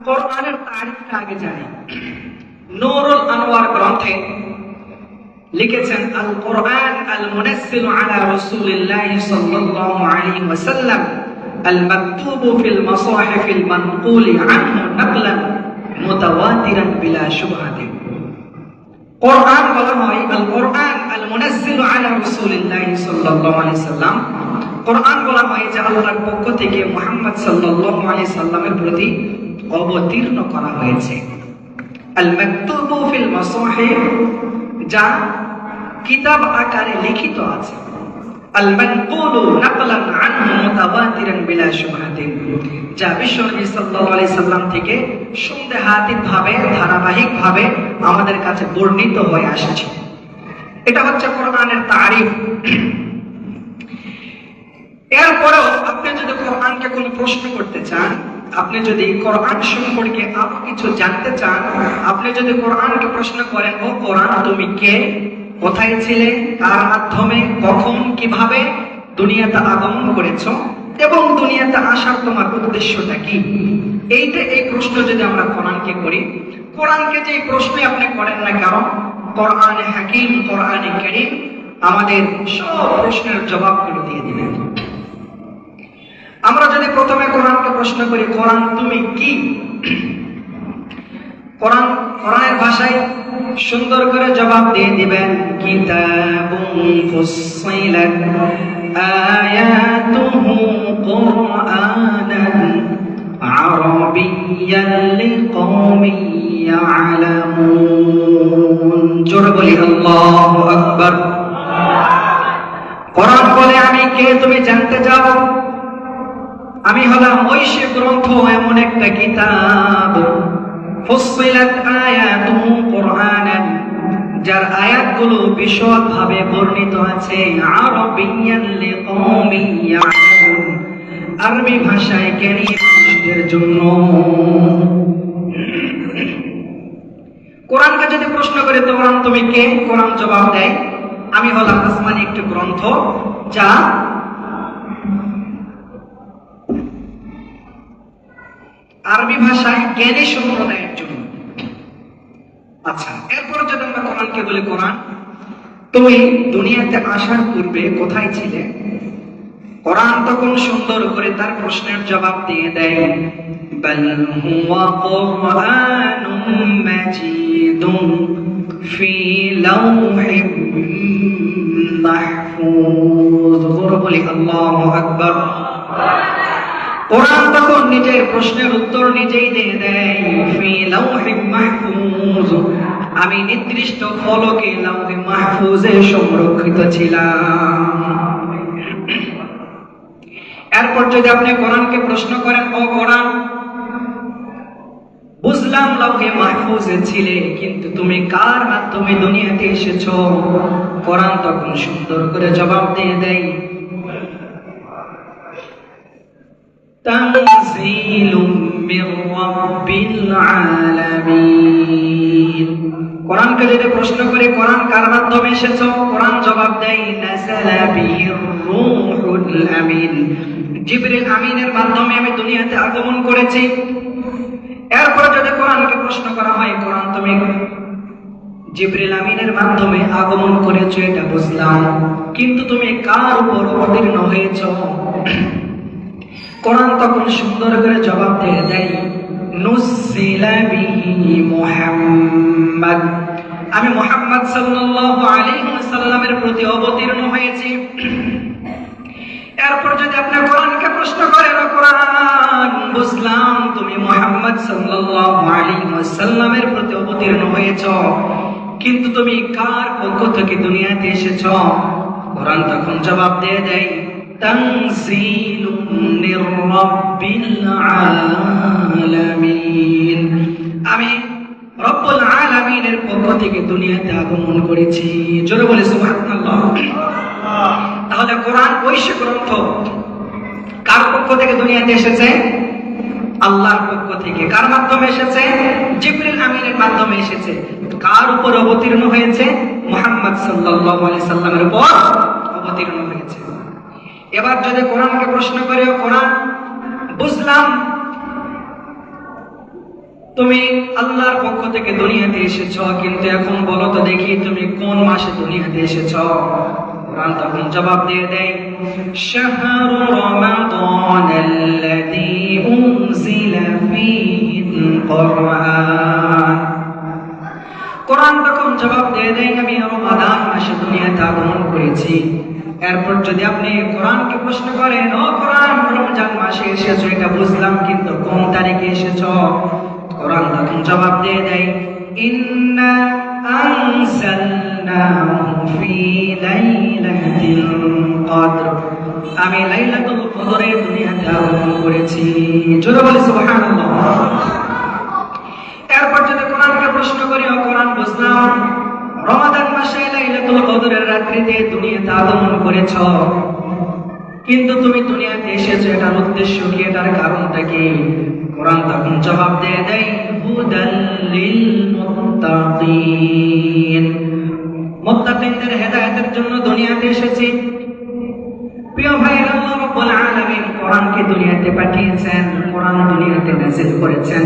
কোরআনের তারিফটা আগে জানি। নুরুল আনোয়ার গ্রন্থে লিখেছেন আল কোরআন আল মুনাসসিল আলা রাসূলিল্লাহ সাল্লাল্লাহু আলাইহি ওয়াসাল্লাম আল মাকতুব ফিল মাসাহিফ আল আনহু নাকলান মুতাওয়াতিরান বিলা শুবহাতিন। কোরআন বলা হয় আল কোরআন আল মুনাসসিল আলা রাসূলিল্লাহ সাল্লাল্লাহু আলাইহি সাল্লাম কোরআন বলা হয় যে আল্লাহর পক্ষ থেকে মুহাম্মদ সাল্লাল্লাহু আলাইহি সাল্লামের প্রতি অবতীর্ণ করা হয়েছে। যা কিতাব আকারে লিখিত আছে। আল মানকুলু নাকলান আনহু মুতাওয়াতিরান বিলা শুবহাতিন, যা বিশ্বনবী সাল্লাল্লাহু আলাইহি সাল্লাম থেকে সন্দেহাতীত ভাবে ধারাবাহিক আমাদের কাছে বর্ণিত হয়ে আসছে। এটা হচ্ছে তারিফ। এরপরেও আপনি যদি কোরআনকে কোনো প্রশ্ন করতে চান আপনি যদি কোরআন সম্পর্কে আরও কিছু জানতে চান, আপনি যদি কোরআনকে প্রশ্ন করেন, ও কোরআন, তুমি কে? কোথায় ছিলে? কার মাধ্যমে? কখন? কীভাবে? দুনিয়াতে আগমন করেছ? এবং দুনিয়াতে আসার তোমার উদ্দেশ্যটা কি? এইটা এই প্রশ্ন যদি আমরা কোরআনকে করি, কোরআনকে যে প্রশ্নে আপনি করেন না কারণ কোরআনে হাকিম, কোরআনে করিম, আমাদের সব প্রশ্নের জবাবগুলো দিয়ে দিবেন। আমরা যদি প্রথমে কোরআনকে প্রশ্ন করি, কোরআন তুমি কি? কোরআন, কোরআনের ভাষায় সুন্দর করে জবাব দিয়ে দিবেন বলি আমি কে, তুমি জানতে চাও? আমি হলাম ওই সে গ্রন্থ, এমন একটা কিতাব। ফুসিলাত আয়াতুহু কুরআনান, যার আয়াতগুলো বিশদভাবে বর্ণিত আছে, আরবিয়ান লিকওমিন ইয়ালামুন, আরবি ভাষায় জ্ঞানী মানুষদের জন্য। কোরআনকে যদি প্রশ্ন করে কোরআন তুমি কে? কোরআন জবাব দেয়, আমি হলাম আসমানি একটি গ্রন্থ, যা আরবি ভাষায় জ্ঞানে সম্প্রদায়ের জন্য। আচ্ছা এরপর যদি আমরা কোরআনকে বলি, কোরআন, তুমি দুনিয়াতে আসার পূর্বে কোথায় ছিলে? কোরআন তখন সুন্দর করে তার প্রশ্নের জবাব দিয়ে দেয়, বলি আল্লাহু আকবার। কোরআন তখন নিজের প্রশ্নের উত্তর নিজেই দিয়ে দেয় আমি নির্দিষ্ট ফলকে লাউহি মাহফুজে সংরক্ষিত ছিলাম। এরপর যদি আপনি কোরআনকে প্রশ্ন করেন, ও কোরআন, বুঝলাম লাউহে মাহফুজে ছিলে, কিন্তু তুমি কার মাধ্যমে দুনিয়াতে এসেছ? কোরআন তখন সুন্দর করে জবাব দিয়ে দেয় تنزيل من رب العالمين কোরআনকে যদি প্রশ্ন করে কোরআন কার মাধ্যমে এসেছো কোরআন জবাব দেয় নাযালা বিহির রূহুল আমিন জিবরিল আমিনের মাধ্যমে আমি দুনিয়াতে আগমন করেছি এরপরে যদি কোরআনকে প্রশ্ন করা হয় কোরআন তুমি জিবরিল আমিনের মাধ্যমে আগমন করেছো এটা বুঝলাম কিন্তু তুমি কার উপর অবতীর্ণ হয়েছো কোরআন তখন সুন্দর করে জবাব দিয়ে দেয় আমি মোহাম্মদ ওয়াসাল্লামের প্রতি অবতীর্ণ হয়েছি। এরপর যদি আপনি কোরআনকে প্রশ্ন করেন, কোরআন বুঝলাম, তুমি মোহাম্মদ ওয়াসাল্লামের প্রতি অবতীর্ণ হয়েছ, কিন্তু তুমি কার পক্ষ থেকে দুনিয়াতে এসেছ? কোরআন তখন জবাব দিয়ে দেয় تنزيل من رب العالمين আমি রব্বুল আলামিনের পক্ষ থেকে দুনিয়াতে আগমন করেছি জোরে বলে সুবহানাল্লাহ তাহলে কোরআন ঐশ্য গ্রন্থ কার পক্ষ থেকে দুনিয়াতে এসেছে আল্লাহর পক্ষ থেকে কার মাধ্যমে এসেছে জিবরিল আমিনের মাধ্যমে এসেছে কার উপর অবতীর্ণ হয়েছে মুহাম্মদ সাল্লাল্লাহু আলাইহি সাল্লামের উপর অবতীর্ণ হয়েছে এবার যদি কোরআনকে প্রশ্ন করে কোরআন, বুঝলাম, তুমি আল্লাহর পক্ষ থেকে দুনিয়াতে এসেছ, কিন্তু এখন বলো তো দেখি তুমি কোন মাসে দুনিয়াতে এসেছ? কোরআন তখন জবাব দিয়ে দেয় শাহরু রমাদান আল্লাযী উনজিলা ফীহিল কুরআন। কোরআন তখন জবাব দিয়ে দেয়, আমি রমাদান মাসে দুনিয়াতে আগমন করেছি। এরপর যদি আপনি কোরআনকে প্রশ্ন করেন, ও কোরআন, রমজান মাসে এসেছ, এটা বুঝলাম, কিন্তু কোন তারিখে এসেছ? কোরআন তখন জবাব দিয়ে দেয়, ইন্না আমি লাইলাতুল কদরে দুনিয়াতে আগমন করেছি। জোরে বলি, সুবহানাল্লাহ। এরপর যদি কোরআনকে প্রশ্ন করি, ও কোরআন, বুঝলাম রমাদান মাসে লাইলাতুল কদরের রাত্রিতে দুনিয়াতে আগমন করেছ। কিন্তু তুমি দুনিয়াতে এসেছ, এটার উদ্দেশ্য কি? এটার কারণটা কি? কোরআন তখন জবাব দিয়ে দেয় হুদাল লিল মুত্তাকিন মুত্তাকিনদের হেদায়েতের জন্য দুনিয়াতে এসেছি। প্রিয় ভাই আল্লাহ রাব্বুল আলামিন কোরআনকে দুনিয়াতে পাঠিয়েছেন, কোরআন দুনিয়াতে নাযিল করেছেন।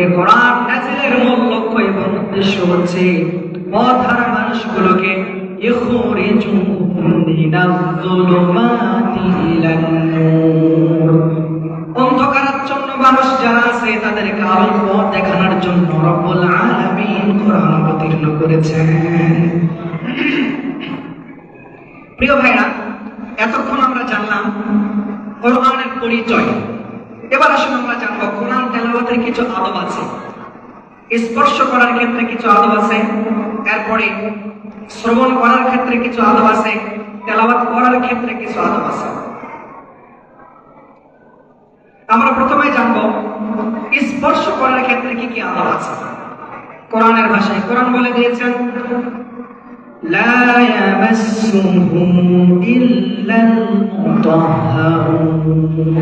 এই কোরআন নাযিলের মূল লক্ষ্য এবং উদ্দেশ্য হচ্ছে পথহারা মানুষগুলোকে ইখরিজুহুম মিনাজ-যুলুমাতি অন্ধকারাচ্ছন্ন মানুষ যারা আছে তাদেরকে আলোর পথ দেখানোর জন্য রব্বুল আলামিন কোরআন অবতীর্ণ করেছেন। প্রিয় ভাইরা, এতক্ষণ আমরা জানলাম কোরআনের পরিচয়। এবার আসুন আমরা জানব, কোরআন তেলাওয়াতের কিছু আদব আছে। স্পর্শ করার ক্ষেত্রে কিছু আদব আছে। এরপরে শ্রবণ করার ক্ষেত্রে কিছু আদব আছে তেলাবাদ করার ক্ষেত্রে কিছু আদব আছে। আমরা প্রথমে জানব, স্পর্শ করার ক্ষেত্রে কি কি আদব আছে? কোরআনের ভাষায় কোরআন বলে দিয়েছেন, লা ইয়ামাসসুহু